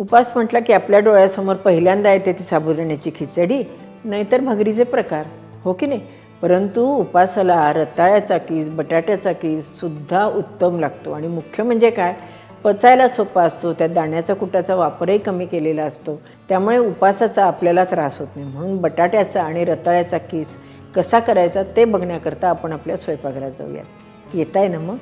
उपास म्हटला की आपल्या डोळ्यासमोर पहिल्यांदा येते ती साबुदाण्याची खिचडी नाहीतर भगरीचे प्रकार. हो की नाही? परंतु उपासाला रताळ्याचा कीस बटाट्याचा कीस सुद्धा उत्तम लागतो. आणि मुख्य म्हणजे काय? पचायला सोपा असतो त्या दाण्याचा कुटाचा वापरही कमी केलेला असतो. त्यामुळे उपासाचा आपल्याला त्रास होत नाही. म्हणून बटाट्याचा आणि रताळ्याचा कीस कसा करायचा ते बघण्याकरता आपण आपल्या स्वयंपाकघरात जाऊयात. येत आहे ना मग?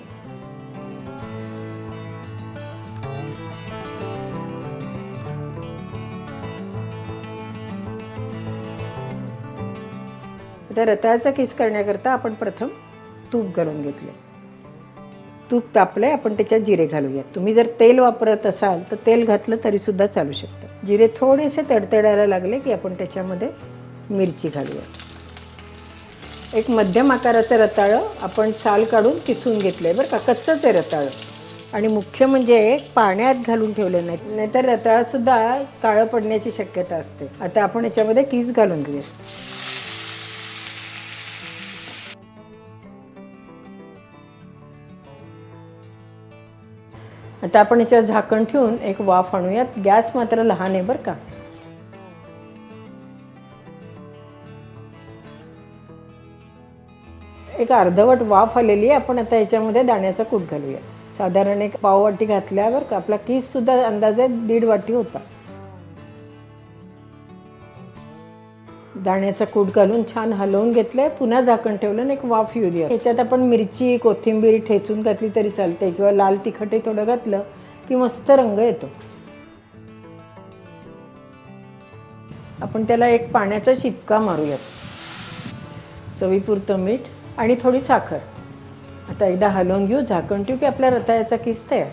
आता रताळाचा किस करण्याकरता आपण प्रथम तूप घालून घेतले. तूप तापलंय आपण त्याच्यात जिरे घालूयात. तुम्ही जर तेल वापरत असाल तर तेल घातलं तरी सुद्धा चालू शकतं. जिरे थोडेसे तडतडायला लागले की आपण त्याच्यामध्ये मिरची घालूया एक मध्यम आकाराचं रताळं आपण साल काढून किसून घेतलंय बरं का कच्चंच आहे रताळं. आणि मुख्य म्हणजे पाण्यात घालून ठेवलं नाही नाहीतर रताळासुद्धा काळं पडण्याची शक्यता असते. आता आपण याच्यामध्ये किस घालून घेऊया आता आपण याच्यावर झाकण ठेवून एक वाफ आणूयात. गॅस मात्र लहान आहे बरं का. एक अर्धवट वाफ आलेली आहे. आपण आता याच्यामध्ये दाण्याचा कूट घालूया. साधारण एक पाव वाटी घातल्यावर का आपला किस सुद्धा अंदाजे दीड वाटी होता. दाण्याचा कूट घालून छान हलवून घेतलंय. पुन्हा झाकण ठेवलं आणि एक वाफ येऊ द्या ह्याच्यात आपण मिरची कोथिंबीर ठेचून घातली तरी चालते किंवा लाल तिखटही थोडं घातलं की मस्त रंग येतो. आपण त्याला एक पाण्याचा शिपका मारूयात. चवीपुरतं मीठ आणि थोडी साखर. आता एकदा हलवून घेऊ. झाकण ठेवू की आपल्या रताळ्याचा किस तयार.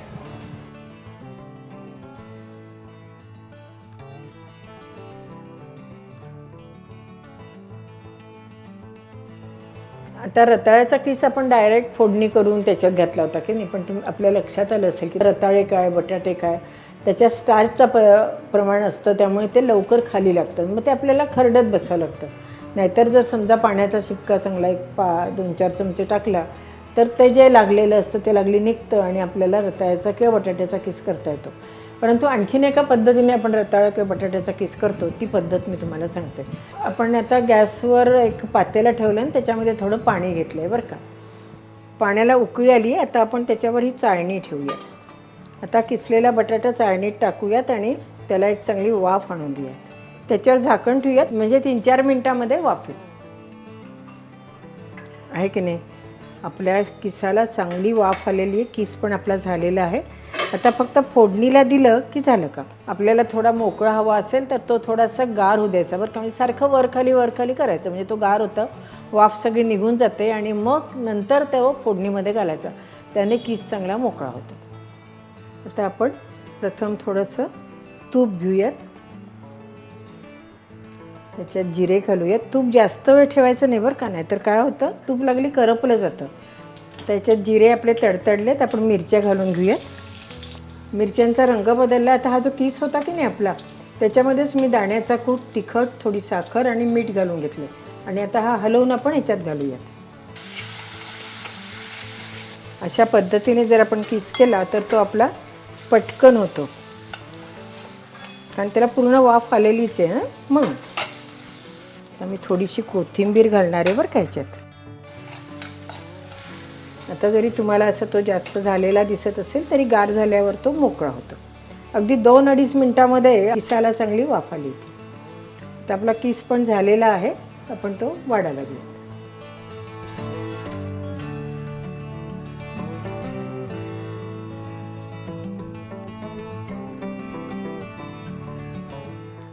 आता रताळ्याचा किस आपण डायरेक्ट फोडणी करून त्याच्यात घातला होता की नाही? पण तुम्ही आपल्या लक्षात आलं असेल की रताळे काय बटाटे काय? त्याच्या स्टार्चचं प प्रमाण असतं त्यामुळे ते लवकर खाली लागतं. मग ते आपल्याला खरडत बसावं लागतं. नाहीतर जर समजा पाण्याचा शिपका चांगला एक पा दोन चार चमचे टाकला तर ते जे लागलेलं असतं ते लागली निघतं आणि आपल्याला रताळ्याचा किंवा बटाट्याचा किस करता येतो. परंतु आणखीन एका पद्धतीने आपण रताळा किंवा बटाट्याचा किस करतो ती पद्धत मी तुम्हाला सांगते. आपण आता गॅसवर एक पातेला ठेवलं आणि त्याच्यामध्ये थोडं पाणी घेतलं आहे बरं का. पाण्याला उकळी आली आता आपण त्याच्यावर ही चाळणी ठेवूया. आता किसलेला बटाटा चाळणीत टाकूयात आणि त्याला एक चांगली वाफ आणून देऊयात. त्याच्यावर झाकण ठेवूयात म्हणजे तीन चार मिनटामध्ये वाफेल आहे की नाही? आपल्या किसाला चांगली वाफ आलेली आहे किस पण आपला झालेला आहे. आता फक्त फोडणीला दिलं की झालं का? आपल्याला थोडा मोकळा हवा असेल तर तो थोडासा गार होऊ द्यायचा. बरं का? म्हणजे सारखं वरखाली वरखाली करायचं. म्हणजे तो गार होतं वाफ सगळी निघून जाते आणि मग नंतर तो फोडणीमध्ये घालायचा. त्याने किस चांगला मोकळा होतो. आता आपण प्रथम थोडंसं तूप घेऊयात. त्याच्यात जिरे घालूयात. तूप जास्त वेळ ठेवायचं नाही बरं का? नाही तर काय होतं? तूप लागली करपलं जातं. त्याच्यात जिरे आपले तडतडलेत. आपण मिरच्या घालून घेऊयात. मिरच्यांचा रंग बदलला. आता हा जो किस होता की नाही आपला त्याच्यामध्येच मी दाण्याचा कूट तिखट थोडी साखर आणि मीठ घालून घेतले. आणि आता हा हलवून आपण ह्याच्यात घालूयात अशा पद्धतीने जर आपण किस केला तर तो आपला पटकन होतो. कारण त्याला पूर्ण वाफ आलेलीच आहे हां? म्हणून आता मी थोडीशी कोथिंबीर घालणार आहे बरं का ह्याच्यात आता जरी तुम्हाला असं तो जास्त झालेला दिसत असेल तरी गार झाल्यावर तो मोकळा होतो. अगदी दोन अडीच मिनटामध्ये किसाला चांगली वाफ आली होती. तर आपला किस पण झालेला आहे आपण तो वाढायला घेऊ.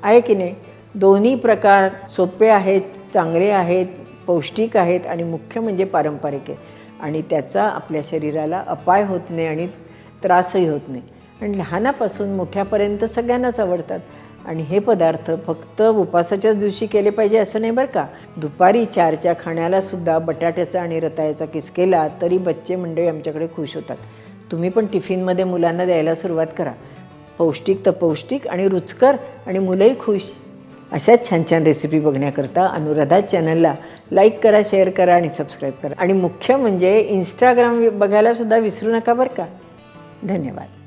आहे की नाही? दोन्ही प्रकार सोपे आहेत चांगले आहेत पौष्टिक आहेत आणि मुख्य म्हणजे पारंपरिक आहे. आणि त्याचा आपल्या शरीराला अपाय होत नाही आणि त्रासही होत नाही. आणि लहानापासून मोठ्यापर्यंत सगळ्यांनाच आवडतात. आणि हे पदार्थ फक्त उपासाच्याच दिवशी केले पाहिजे असं नाही बरं का? दुपारी चारच्या खाण्याला सुद्धा बटाट्याचा आणि रताळ्याचा किस केला तरी बच्चे मंडळी आमच्याकडे खुश होतात. तुम्ही पण टिफिनमध्ये मुलांना द्यायला सुरुवात करा. पौष्टिक तर पौष्टिक आणि रुचकर आणि मुलंही खुश. अशाच छान छान रेसिपी बघण्याकरता अनुराधा चॅनलला लाईक करा शेअर करा आणि सबस्क्राईब करा. आणि मुख्य म्हणजे इंस्टाग्राम बघायला सुद्धा विसरू नका बरं का? धन्यवाद.